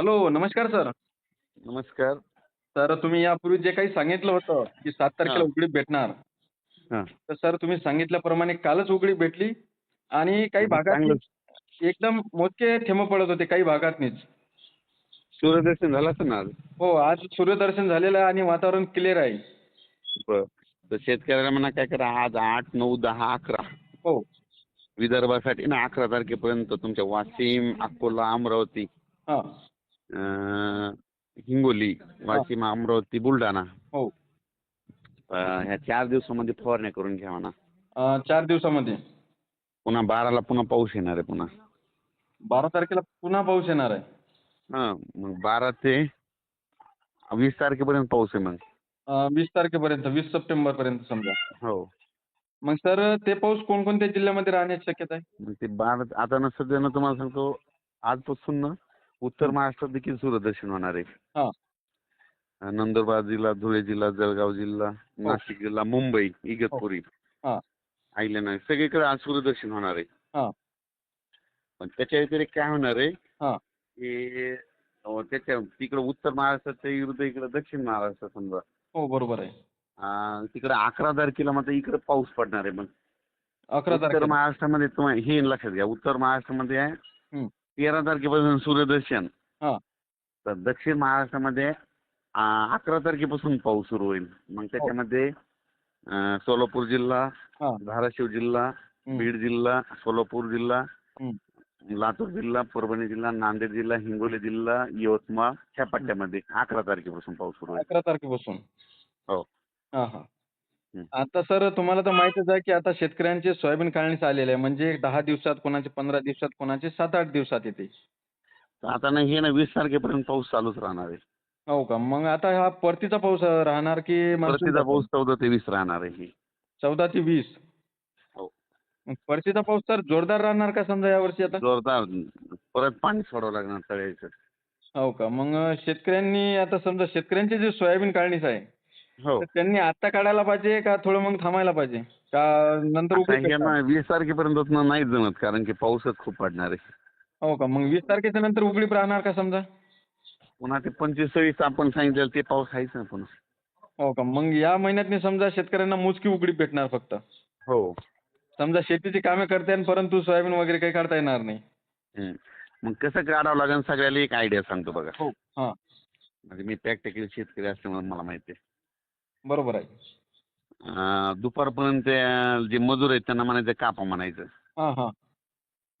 Hello नमस्कार sir नमस्कार. तर तुम्ही यापूर्वी जे काही सांगितलं होतं की सात तारखेला. उघडीप भेटणार. हा. तर सर तुम्ही सांगितल्याप्रमाणे कालच उघडीप भेटली आणि काही भागात एकदम मोजके थेंब पडत होते काही भागातनीच. सूर्यदर्शन झालं असं ना आज? हो आज सूर्यदर्शन झालेलं आहे आणि वातावरण क्लिअर आहे. बरं. तर शेतकऱ्याला म्हणा काय करा आज आठ नऊ दहा अकरा. हो. विदर्भासाठी ना अकरा तारखेपर्यंत तुमच्या वाशिम अकोला अमरावती हा. हिंगोली वाशिम अमरावती बुलढाणा. हो. ह्या चार दिवसामध्ये फवारण्या करून घ्या म्हणा. अं, चार दिवसामध्ये? पुन्हा बाराला पुन्हा पाऊस येणार आहे पुन्हा. बारा तारखेला पुन्हा पाऊस येणार आहे? हा मग बारा ते वीस तारखेपर्यंत पाऊस आहे मग. अं, वीस तारखेपर्यंत वीस सप्टेंबर पर्यंत समजा. हो. मग सर ते पाऊस कोणकोणत्या जिल्ह्यामध्ये राहण्याची शक्यता आहे? मग ते बारा आता ना सध्या ना तुम्हाला सांगतो आजपासून ना उत्तर महाराष्ट्रात देखील सूर्यदर्शन होणार आहे. हा. नंदुरबार जिल्हा धुळे जिल्हा जळगाव जिल्हा नाशिक जिल्हा मुंबई इगतपुरी हा. आयल्यानगर सगळीकडे आज सूर्यदर्शन होणार आहे. हा. पण त्याच्या व्यतिरिक्त काय होणार आहे? हा. की त्याच्या तिकडे उत्तर महाराष्ट्राच्या विरुद्ध इकडे दक्षिण महाराष्ट्र समजा. हो बरोबर आहे. तिकडे अकरा तारखेला मात्र इकडे पाऊस पडणार आहे मग अकरा तारखेला. महाराष्ट्रामध्ये तुम्हाला हे लक्षात घ्या उत्तर महाराष्ट्रामध्ये आहे. तेरा तारखेपासून सूर्यदर्शन. हा. तर दक्षिण महाराष्ट्रामध्ये अं, अकरा तारखेपासून पाऊस सुरू होईल. मग त्याच्यामध्ये अं, सोलापूर जिल्हा हा. धाराशिव जिल्हा हम्म. बीड जिल्हा सोलापूर जिल्हा हम्म. लातूर जिल्हा परभणी जिल्हा नांदेड जिल्हा हिंगोली जिल्हा यवतमाळ ह्या पट्ट्यामध्ये अकरा तारखेपासून पाऊस सुरू होईल. अकरा तारखेपासून. हो. हा हा. आता सर तुम्हाला तर माहितच आहे की आता शेतकऱ्यांचे सोयाबीन काढणीस आलेले आहे. म्हणजे दहा दिवसात कोणाचे पंधरा दिवसात कोणाचे सात आठ दिवसात येते. आता ना हे ना वीस तारखेपर्यंत पाऊस चालूच राहणार आहे. हो का? मग आता हा परतीचा पाऊस राहणार की मान्सूनचा? परतीचा पाऊस चौदा ते वीस राहणार आहे चौदा ते वीस? हो. परतीचा पाऊस तर जोरदार राहणार का समजा यावर्षी आता? जोरदार. परत पाणी सोडावं लागणार हो का? मग शेतकऱ्यांनी आता समजा शेतकऱ्यांचे जे सोयाबीन काढणीस आहे हो. तर त्यांनी आता काढायला पाहिजे का थोडं मग थांबायला पाहिजे? का नंतर ना? वीस तारखेपर्यंत ना नाहीच जमत कारण की पाऊसच खूप पडणार आहे. हो का? मग वीस तारखेच्या नंतर उघडीप राहणार का समजा? पुन्हा ते पंचवीस सव्वीस आपण सांगितलं ते पाऊस आहेच ना पुन्हा. हो का? मग या महिन्यात समजा शेतकऱ्यांना मोजकी उघडीप भेटणार फक्त. हो. समजा शेतीची कामे करते परंतु सोयाबीन वगैरे काही काढता येणार नाही. हम्म. मग कसं काढावं लागेल? सगळ्याला एक आयडिया सांगतो बघा. हो. हा. म्हणजे मी प्रॅक्टिकल शेतकरी असल्यामुळे मला माहिती आहे. बरोबर आहे. अं, दुपारपर्यंत त्या जे मजूर आहेत त्यांना म्हणायचं कापा म्हणायचं. हा हा.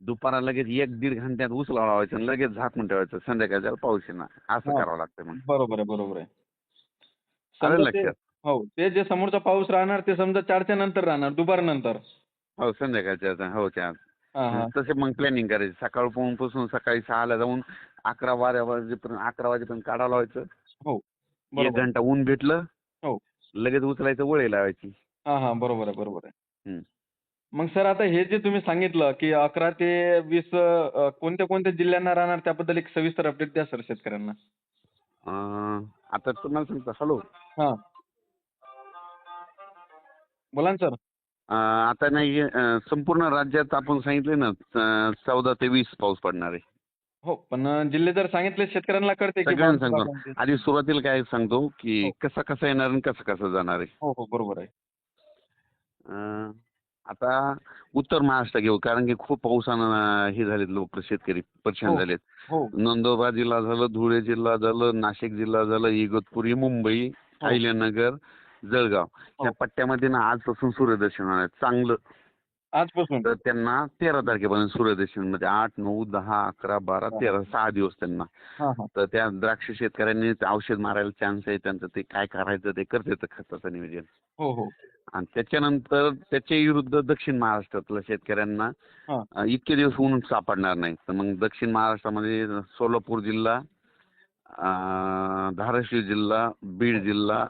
दुपारा लगेच एक दीड घंट्यात ऊस लावायचं आणि लगेच झाकून ठेवायचं. संध्याकाळच्या पाऊस येणार असं हा. करावं लागतं मग. बरोबर आहे बरोबर आहे. आलं समजा ते- लक्षात? हो ते जे समोरचा पाऊस राहणार ते समजा चारच्या नंतर राहणार दुपार नंतर. हो संध्याकाळच्या हो त्या. हा हा. तसे मग प्लॅनिंग करायची. सकाळपासून सकाळी सहाला जाऊन अकरा बारा वाजेपर्यंत अकरा वाजेपर्यंत काढावं लावायचं. हो एक बरोबर. घंटा ऊन भेटलं. हो. लगेच उचलायचं वळे लावायची. हा हा. बरोबर आहे बरोबर आहे. हम्म. मग सर आता हे जे तुम्ही सांगितलं की अकरा ते वीस अं, कोणत्या कोणत्या जिल्ह्यांना राहणार त्याबद्दल एक सविस्तर अपडेट द्या सर शेतकऱ्यांना. अं, आता तुम्हाला सांगतो. हॅलो हा. बोला ना सर. आता नाही अं, संपूर्ण राज्यात आपण सांगितले ना चौदा ते वीस पाऊस पडणार आहे. हो पण जिल्हे जर सांगितले शेतकऱ्यांना कळते की सगळ्यांना सांगतो आधी सुरुवातीला काय सांगतो की हो. कसा कसा येणार आणि कसं कसं जाणार आहे हो हो बरोबर आहे अं, आता उत्तर महाराष्ट्र घेऊ कारण की खूप पावसानं हे झालेत लोक शेतकरी परेशान हो. झालेत हो नंदुरबार जिल्हा झालं धुळे जिल्हा झालं नाशिक जिल्हा झालं इगतपुरी मुंबई. अहिल्यानगर जळगाव ह्या पट्ट्यामध्ये ना आजपासून सूर्यदर्शन होणार आहे. चांगलं आजपासून? तर त्यांना तेरा तारखेपर्यंत सूर्यदर्शन म्हणजे आठ नऊ दहा अकरा बारा तेरा सहा दिवस त्यांना. तर त्या द्राक्ष शेतकऱ्यांनी औषध मारायला चान्स आहे त्यांचं ते काय करायचं ते करते खताचं नियोजन. हो हो. आणि त्याच्यानंतर त्याच्या विरुद्ध दक्षिण महाराष्ट्रातल्या शेतकऱ्यांना इतके दिवस ऊन सापडणार नाही तर मग दक्षिण महाराष्ट्रामध्ये सोलापूर जिल्हा धाराशिव जिल्हा बीड जिल्हा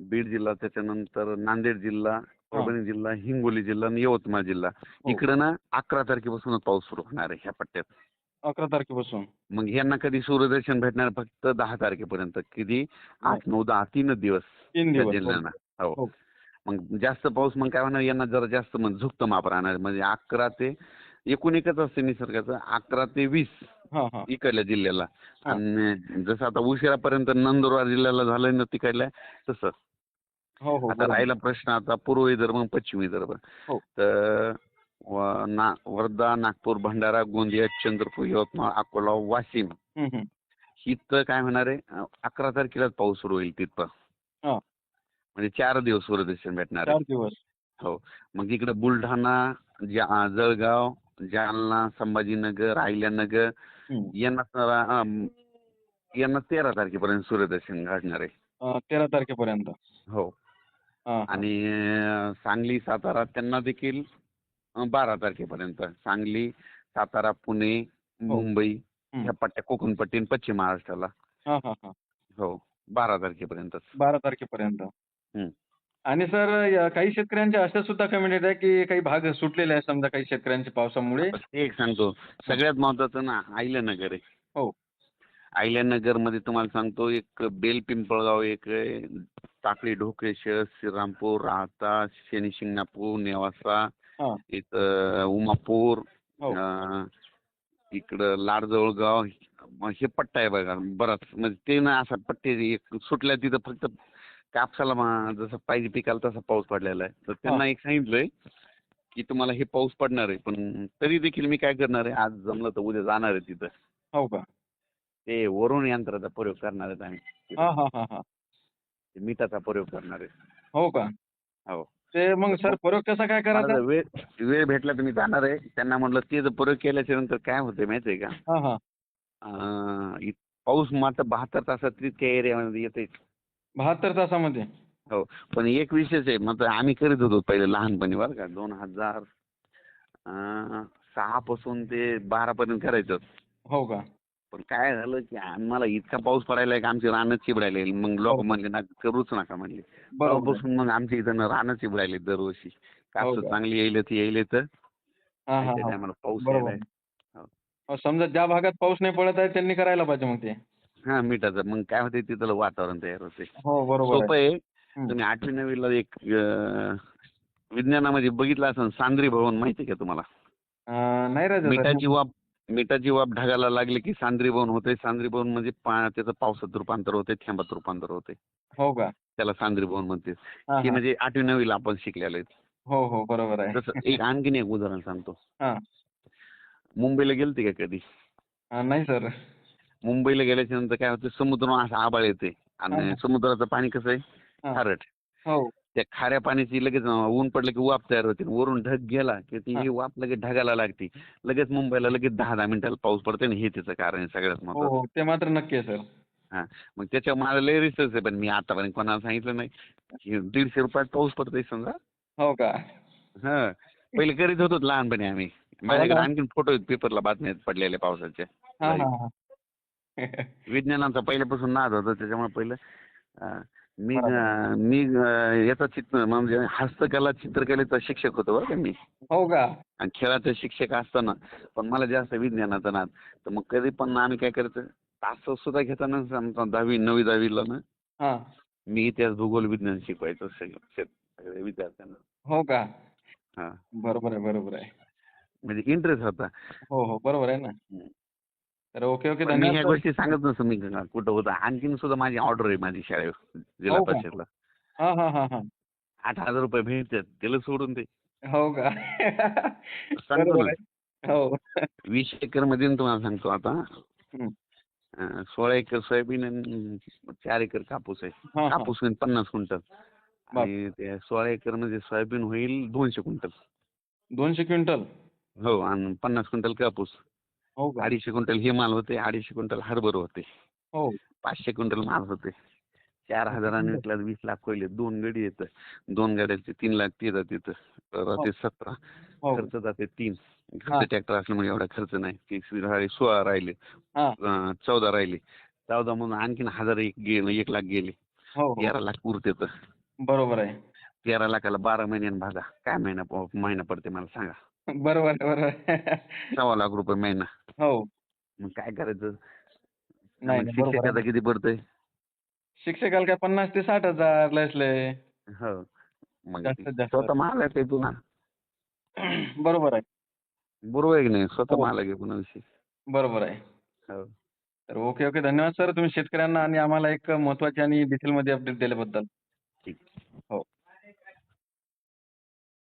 बीड जिल्हा त्याच्यानंतर नांदेड जिल्हा परभणी जिल्हा हिंगोली जिल्हा आणि यवतमाळ जिल्हा. हो. इकडं ना अकरा तारखेपासूनच पाऊस सुरू होणार आहे ह्या पट्ट्यात. अकरा तारखेपासून. मग यांना कधी सूर्यदर्शन भेटणार फक्त दहा तारखेपर्यंत? किती? आठ नऊ दहा तीनच दिवस तीन त्या दिवस. जिल्ह्यांना. हो. हो. मग जास्त पाऊस मग काय होणार? यांना जरा जास्त मग झुकतं माप राहणार. म्हणजे अकरा ते एकूण एकच असते निसर्गाचं. अकरा ते वीस हा हा. इकडल्या जिल्ह्याला. हा. आणि जसं आता उशिरापर्यंत नंदुरबार जिल्ह्याला झालं ना तिकडल्या तसं. हो हो आता. राहिला प्रश्न आता पूर्व विदर्भ आणि पश्चिम विदर्भ हो. तर ना वर्धा नागपूर भंडारा गोंदिया चंद्रपूर यवतमाळ अकोला वाशिम. इथं काय होणार आहे अकरा तारखेलाच पाऊस सुरू होईल तिथं. म्हणजे चार दिवस सूर्यदर्शन भेटणार हो मग इकडे बुलढाणा जळगाव जालना संभाजीनगर अहिल्यानगर हम्म. यांना यांना तेरा तारखेपर्यंत सूर्यदर्शन घडणार आहे तेरा तारखेपर्यंत हा. आणि सांगली सातारा त्यांना देखील बारा तारखेपर्यंत. सांगली सातारा पुणे मुंबई हम्म. ह्या पट्ट्या कोकण पट्टी आणि पश्चिम महाराष्ट्राला. हा हा हा. हो बारा तारखेपर्यंत बारा तारखेपर्यंत. आणि सर काही शेतकऱ्यांच्या अशा सुद्धा कमेंट येत आहे की काही भाग सुटलेले आहे समजा काही शेतकऱ्यांच्या पावसामुळे? एक सांगतो. सगळ्यात महत्वाचं ना आहिल्यानगर आहे. हो. आहिल्यानगरमध्ये तुम्हाला सांगतो एक बेल पिंपळगाव एक टाकळी ढोकेश्वर श्रीरामपूर राहता शनी शिंगणापूर नेवासा हा. इथं उमापूर हो. अं, इकडं लाडजवळगाव मग हे पट्टा आहे बघा बराच. म्हणजे ते ना असा पट्टे एक सुटल्या तिथं फक्त कापसाला मा- जसं पाहिजे पिकाला तसा पाऊस पडलेला आहे. तर त्यांना एक सांगितलंय की तुम्हाला हे पाऊस पडणार आहे पण तरी देखील मी काय करणार आहे आज जमलं तर उद्या जाणार आहे तिथं. हो का? ते वरुण यंत्राचा प्रयोग करणार आहेत आम्ही. हा हा हा हा. मिठाचा प्रयोग करणार आहे. हो का? हो. ते मग सर प्रयोग कसा काय करायचा? वेळ वेळ भेटला मी जाणार आहे. त्यांना म्हटलं ते जर प्रयोग केल्याच्यानंतर काय होते माहिती आहे का? हा हा. अं, पाऊस मात्र बहात्तर तासात तितक्या एरियामध्ये येते बहात्तर तासामध्ये? हो. पण एक विशेष आहे मग आम्ही करीत होतो पहिले लहानपणी बरं का. दोन हजार सहा पासून ते बारा पर्यंत करायचं. हो का? पण काय झालं की आम्हाला इतका पाऊस पडायला की आमची रानं चिबडायला मग लोक हो. म्हणले ना करूच नका म्हणले. तेव्हापासून मग आमच्या इथं ना रानं चिबडायले दरवर्षी. हो कापसं का? चांगली येईल ती येईल तर. हा हा हा. टायमाला पाऊस यायलाय. अहो, समजा ज्या भागात पाऊस नाही पडत आहे त्यांनी करायला पाहिजे मग ते. हा मिठाचं. मग काय होते तिथलं वातावरण तयार होते हो सोपं आहे. तुम्ही आठवी नववीला एक विज्ञानामध्ये बघितलं असेल सांद्री भवन माहिती का तुम्हाला? नाही मिठाची वाफ मिठाची वाफ ढगाला लागली की सांद्री भवन होते. सांद्री भवन म्हणजे त्याचं पावसात रूपांतर होते थेंबात रूपांतर होते. हो का? त्याला सांद्री भवन म्हणते. हा, हा. म्हणजे आठवी नववीला आपण शिकलेलो हो हो बरोबर आहे. तसं एक आणखीन एक उदाहरण सांगतो. हा. मुंबईला गेलते का कधी? नाही सर. मुंबईला गेल्याच्यानंतर काय होतं समुद्र असं आबाळ येते. आणि. समुद्राचं पाणी कसं आहे. खारट. हो. त्या खाऱ्या पाण्याची लगेच ऊन पडलं की वाफ तयार होते. वरून ढग गेला की ती हा. ही वाफ लगेच ढगाला लागते. लगेच मुंबईला लगेच दहा दहा मिनिटाला पाऊस पडते आणि हे त्याचं कारण आहे सगळ्यात हो महत्वाचं. हो ते मात्र नक्की आहे सर. मग त्याच्या मला लय रिसर्च आहे पण मी आतापर्यंत कोणाला सांगितलं नाही. हे दीडशे रुपयात पाऊस पडतोय समजा. हो का? हा पहिले करीत होतो लहानपणी आम्ही. माझ्याकडे का? आणखीन फोटो आहेत पेपरला बातम्यात पडलेल्या पावसाच्या. हा. हा हा. विज्ञानाचा पहिल्यापासून नाद होता त्याच्यामुळे पहिलं मी मी याचा चित्र म्हणजे हस्तकला चित्रकलेचा शिक्षक होतो बरं का मी. हो का? आणि खेळाचे शिक्षक असताना पण मला जास्त विज्ञानाचा नाद. तर मग कधी पण आम्ही काय करायचं तास सुद्धा घेताना समजा दहावी नववी दहावीला ना हा. मी इतिहास भूगोल विज्ञान शिकवायचो सगळं विद्यार्थ्यांना. हो का? हा. बरोबर आहे बरोबर आहे. म्हणजे इंटरेस्ट होता. हो हो बरोबर आहे ना. तर ओके ओके पण मी ह्या धन्यवाद गोष्टी सांगत नसतो मी कुठं होतं. आणखीन सुद्धा माझी ऑर्डर आहे माझी शाळेत जिल्हा हो का? परिषदला. हा हा हा हा. आठ हजार रुपये भेटतात त्याला सोडून दे हो का? सांगतो बरोबर ना. आहे. हो. वीस एकरमध्ये तुम्हाला सांगतो आता. हम्म. अं, सोळा एकर सोयाबीन आणि चार एकर कापूस आहे. हा हा. कापूस होईल पन्नास क्विंटल. आणि त्या सोळा एकरमध्ये सोयाबीन होईल दोनशे क्विंटल. दोनशे क्विंटल? हो आणि पन्नास क्विंटल कापूस. अडीचशे क्विंटल हे माल होते अडीचशे क्विंटल हरभर होते. हो. पाचशे क्विंटल माल होते. चार हजाराने विकला वीस लाख पहिले दोन गाडी येतं. दोन गाड्याचे तीन लाख ते जाते राहते सतरा हो. खर्च जाते तीन. हा. ट्रॅक्टर असल्यामुळे एवढा खर्च नाही. सोळा राहिले. हा. चौदा राहिले. चौदा म्हणून आणखीन हजार एक गेले एक लाख गेले. हो हो. तेरा लाख उरते तर बरोबर आहे. तेरा लाखाला बारा महिन्यानं भागा. काय महिना महिना पडते मला सांगा. बरोबर बरोबर सव्वा लाख रुपये महिना. हो. मग काय करायचं? नाही मग नाही, बरोबर शिक्षकाचा आहे. किती पडतंय? शिक्षकाला काय पन्नास ते साठ हजार हो. मग जास्तीत जास्त. स्वतः महाग आहे ते तुला बरोबर आहे. बरोबर आहे की नाही? स्वतः हो. मालक आहे पुन्हा विषय. बरोबर आहे. हो. तर ओके ओके. धन्यवाद सर. तुम्ही शेतकऱ्यांना आणि आम्हाला एक महत्वाची आणि डिटेलमध्ये अपडेट दिल्याबद्दल.